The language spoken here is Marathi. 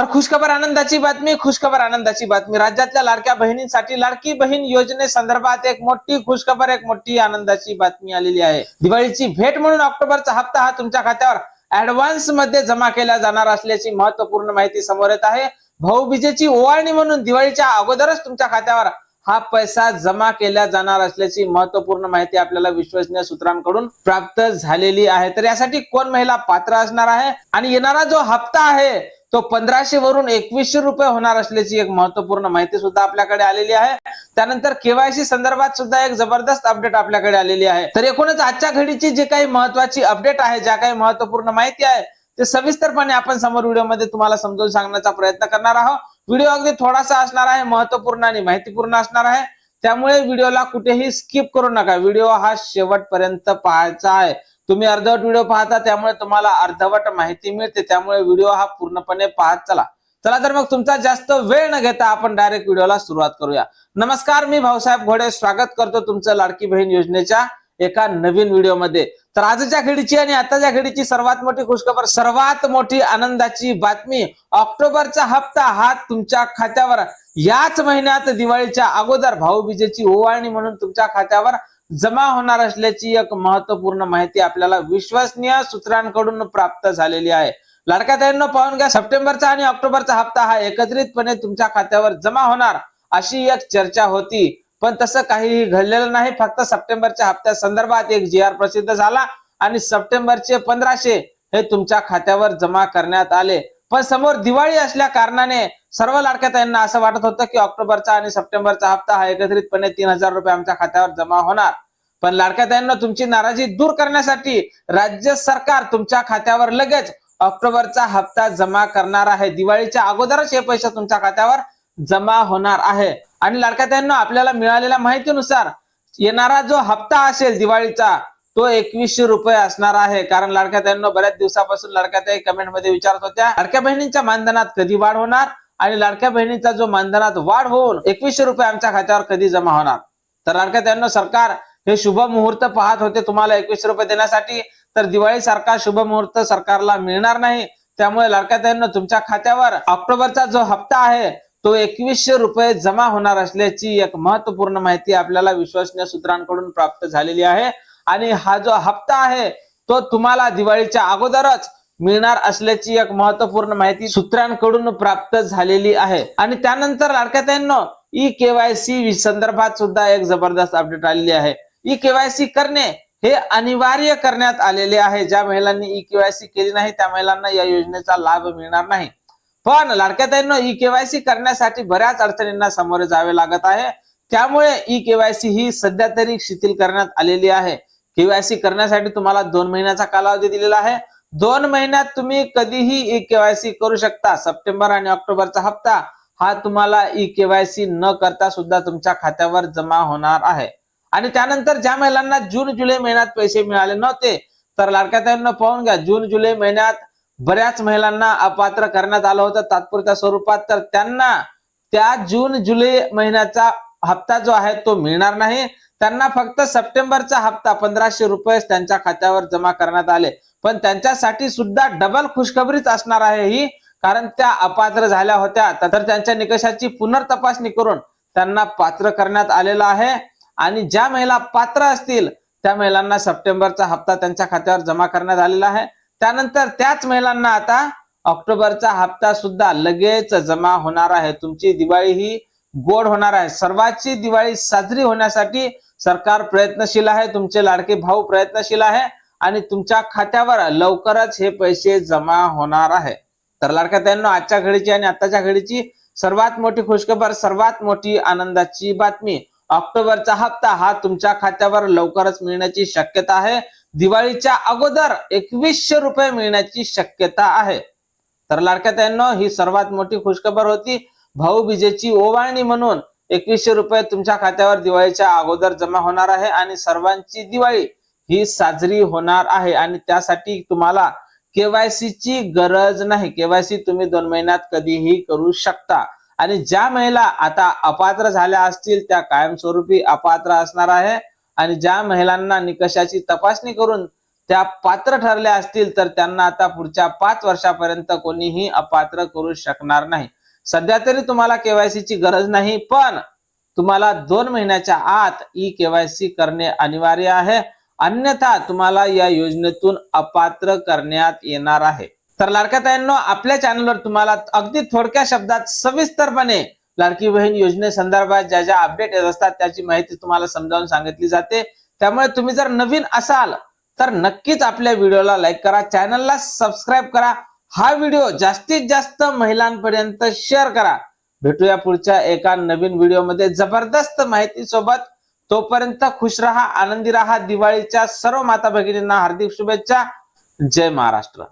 तर खुशखबर आनंदाची बातमी खुशखबर आनंदाची बातमी. राज्यातल्या लाडक्या बहिणींसाठी लाडकी बहीण योजनेसंदर्भात एक मोठी खुशखबर एक मोठी आनंदाची बातमी आलेली आहे. दिवाळीची भेट म्हणून ऑक्टोबरचा हप्ता हा तुमच्या खात्यावर ऍडव्हान्समध्ये जमा केला जाणार असल्याची महत्त्वपूर्ण माहिती समोर येत आहे. भाऊबीजेची ओवाळणी म्हणून दिवाळीच्या अगोदरच तुमच्या खात्यावर हा पैसा जमा केला जाणार असल्याची महत्त्वपूर्ण माहिती आपल्याला विश्वसनीय सूत्रांकडून प्राप्त झालेली आहे. तर यासाठी कोण महिला पात्र असणार आहे? आणि येणारा जो हप्ता आहे तो पंधराशे वरून एकवीसशे रुपये होणार असल्याची एक महत्त्वपूर्ण माहिती सुद्धा आपल्याकडे आलेली आहे. त्यानंतर केवायसी संदर्भात सुद्धा एक जबरदस्त अपडेट आपल्याकडे आलेली आहे. तर एकूणच आजच्या घडीची जी काही महत्वाची अपडेट आहे ज्या काही महत्त्वपूर्ण माहिती आहे ते सविस्तरपणे आपण समोर व्हिडिओमध्ये तुम्हाला समजावून सांगण्याचा प्रयत्न करणार आहोत. व्हिडिओ अगदी थोडासा असणार आहे महत्त्वपूर्ण आणि माहितीपूर्ण असणार आहे. त्यामुळे व्हिडिओला कुठेही स्किप करू नका. व्हिडिओ हा शेवटपर्यंत पाहायचा आहे. तुम्ही अर्धवट व्हिडिओ पाहता त्यामुळे तुम्हाला अर्धवट माहिती मिळते. त्यामुळे व्हिडिओ हा पूर्णपणे पाहत चला. चला तर मग तुमचा जास्त वेळ न घेता आपण डायरेक्ट व्हिडिओला सुरुवात करूया. नमस्कार मी भाऊसाहेब घोडे. स्वागत करतो तुमचं लाडकी बहीण योजनेच्या एका नवीन व्हिडिओमध्ये तर आजच्या घडीची आणि आताच्या घडीची सर्वात मोठी खुशखबर सर्वात मोठी आनंदाची बातमी ऑक्टोबरचा हप्ता हा तुमच्या खात्यावर. याच महिन्यात दिवाळीच्या अगोदर भाऊबीजेची ओवाळणी म्हणून तुमच्या खात्यावर जमा होणार असल्याची एक महत्त्वपूर्ण माहिती आपल्याला विश्वसनीय सूत्रांकडून प्राप्त झालेली आहे. लाडक्या ताईंनो पाहून घ्या सप्टेंबरचा आणि ऑक्टोबरचा हप्ता हा एकत्रितपणे तुमच्या खात्यावर जमा होणार अशी एक चर्चा होती. पण तसं काहीही घडलेलं नाही. फक्त सप्टेंबरच्या हप्त्या संदर्भात एक जी आर प्रसिद्ध झाला आणि सप्टेंबरचे पंधराशे हे तुमच्या खात्यावर जमा करण्यात आले. पण समोर दिवाळी असल्या कारणाने सर्व लाडक्या ताईंना असं वाटत होतं की ऑक्टोबरचा आणि सप्टेंबरचा हप्ता हा एकत्रितपणे तीन हजार रुपये आमच्या खात्यावर जमा होणार. पण लाडक्या ताईंना तुमची नाराजी दूर करण्यासाठी राज्य सरकार तुमच्या खात्यावर लगेच ऑक्टोबरचा हप्ता जमा करणार आहे. दिवाळीच्या अगोदरच हे पैसे तुमच्या खात्यावर जमा होणार आहे. आणि लाडक्या ताईंना आपल्याला मिळालेल्या माहितीनुसार येणारा जो हप्ता असेल दिवाळीचा तो एकवीसशे रुपये असणार आहे. कारण लाडक्या त्यांना बऱ्याच दिवसापासून लाडक्या ताई कमेंटमध्ये विचारत होत्या लाडक्या बहिणींच्या मानधनात कधी वाढ होणार? आणि लाडक्या बहिणीचा जो मानधनात वाढ होऊन एकवीसशे रुपये आमच्या खात्यावर कधी जमा होणार? तर लाडक्या त्यांना सरकार हे शुभ मुहूर्त पाहत होते तुम्हाला एकवीसशे रुपये देण्यासाठी. तर दिवाळी सारखा शुभ मुहूर्त सरकारला मिळणार नाही. त्यामुळे लाडक्या त्यांना तुमच्या खात्यावर ऑक्टोबरचा जो हप्ता आहे तो एकवीसशे रुपये जमा होणार असल्याची एक महत्त्वपूर्ण माहिती आपल्याला विश्वसनीय सूत्रांकडून प्राप्त झालेली आहे. आणि हा जो हप्ता आहे तो तुम्हाला दिवाळीच्या अगोदरच मिळणार असल्याची एक महत्त्वपूर्ण माहिती सूत्रांकडून प्राप्त झालेली आहे. आणि त्यानंतर लाडक्याताईंनो ई केवायसी संदर्भात सुद्धा एक जबरदस्त अपडेट आलेली आहे. ई केवायसी करणे हे अनिवार्य करण्यात आलेले आहे. ज्या महिलांनी ई केवायसी केली नाही त्या महिलांना या योजनेचा लाभ मिळणार नाही. पण लाडक्याताईंनो ई केवायसी करण्यासाठी बऱ्याच अडचणींना सामोरे जावे लागत आहे. त्यामुळे ई केवायसी ही सध्या तरी शिथिल करण्यात आलेली आहे. केवायसी करण्यासाठी तुम्हाला दोन महिन्याचा कालावधी दिलेला आहे. दोन महिन्यात तुम्ही कधीही ई केवायसी करू शकता. सप्टेंबर आणि ऑक्टोबरचा हप्ता हा तुम्हाला ई केवायसी न करता सुद्धा तुमच्या खात्यावर जमा होणार आहे. आणि त्यानंतर ज्या महिलांना जून जुलै महिन्यात पैसे मिळाले नव्हते तर लाडक्या त्यांना पाहून घ्या. जून जुलै महिन्यात बऱ्याच महिलांना अपात्र करण्यात आलं होतं तात्पुरत्या स्वरूपात. तर त्यांना त्या जून जुलै महिन्याचा हप्ता जो आहे तो मिळणार नाही. त्यांना फक्त सप्टेंबरचा हप्ता पंधराशे रुपये त्यांच्या खात्यावर जमा करण्यात आले. पण त्यांच्यासाठी सुद्धा डबल खुशखबरीच असणार आहे ही कारण त्या अपात्र झाल्या होत्या. तर त्यांच्या निकषाची पुनर्तपासणी करून त्यांना पात्र करण्यात आलेलं आहे. आणि ज्या महिला पात्र असतील त्या महिलांना सप्टेंबरचा हप्ता त्यांच्या खात्यावर जमा करण्यात आलेला आहे. त्यानंतर त्याच महिलांना आता ऑक्टोबरचा हप्ता सुद्धा लगेच जमा होणार आहे. तुमची दिवाळी ही गोड होणार आहे. सर्वांची दिवाळी साजरी होण्यासाठी सरकार प्रयत्नशील आहे तुमचे लाडके भाऊ प्रयत्नशील आहे आणि तुमच्या खात्यावर लवकरच हे पैसे जमा होणार आहे. तर लाडक्या त्यांना आजच्या घडीची आणि आताच्या घडीची सर्वात मोठी खुशखबर सर्वात मोठी आनंदाची बातमी ऑक्टोबरचा हप्ता हा तुमच्या खात्यावर लवकरच मिळण्याची शक्यता आहे. दिवाळीच्या अगोदर एकवीसशे रुपये मिळण्याची शक्यता आहे. तर लाडक्या त्यांना ही सर्वात मोठी खुशखबर होती. भाऊ बीजेची ओवाळणी म्हणून एकवीसशे रुपये तुमच्या खात्यावर दिवाळीच्या अगोदर जमा होणार आहे आणि सर्वांची दिवाळी ही साजरी होणार आहे. आणि त्यासाठी तुम्हाला केवायसी ची गरज नाही. केवायसी तुम्ही दोन महिन्यात कधीही करू शकता. आणि ज्या महिला आता अपात्र झाल्या असतील त्या कायमस्वरूपी अपात्र असणार आहे. आणि ज्या महिलांना निकषाची तपासणी करून त्या पात्र ठरल्या असतील तर त्यांना आता पुढच्या पाच वर्षापर्यंत कोणीही अपात्र करू शकणार नाही. सध्या तरी तुम्हाला केवायसी ची गरज नाही पण तुम्हाला दोन महिन्याच्या आत ई केवायसी करणे अनिवार्य आहे. अन्यथा तुम्हाला या योजनेतून अपात्र करण्यात येणार आहे. तर लाडक्या ताईंनो आपल्या चॅनलवर तुम्हाला अगदी थोडक्या शब्दात सविस्तरपणे लाडकी बहीण योजनेसंदर्भात ज्या ज्या अपडेट येत असतात त्याची माहिती तुम्हाला समजावून सांगितली जाते. त्यामुळे तुम्ही जर नवीन असाल तर नक्कीच आपल्या व्हिडिओला लाईक करा चॅनलला सबस्क्राईब करा. हा व्हिडिओ जास्तीत जास्त महिलांपर्यंत शेअर करा. भेटूया पुढच्या एका नवीन व्हिडिओमध्ये. जबरदस्त माहिती सोबत तोपर्यंत खुश रहा आनंदी रहा. दिवाळीच्या सर्व माता भगिनींना हार्दिक शुभेच्छा. जय महाराष्ट्र.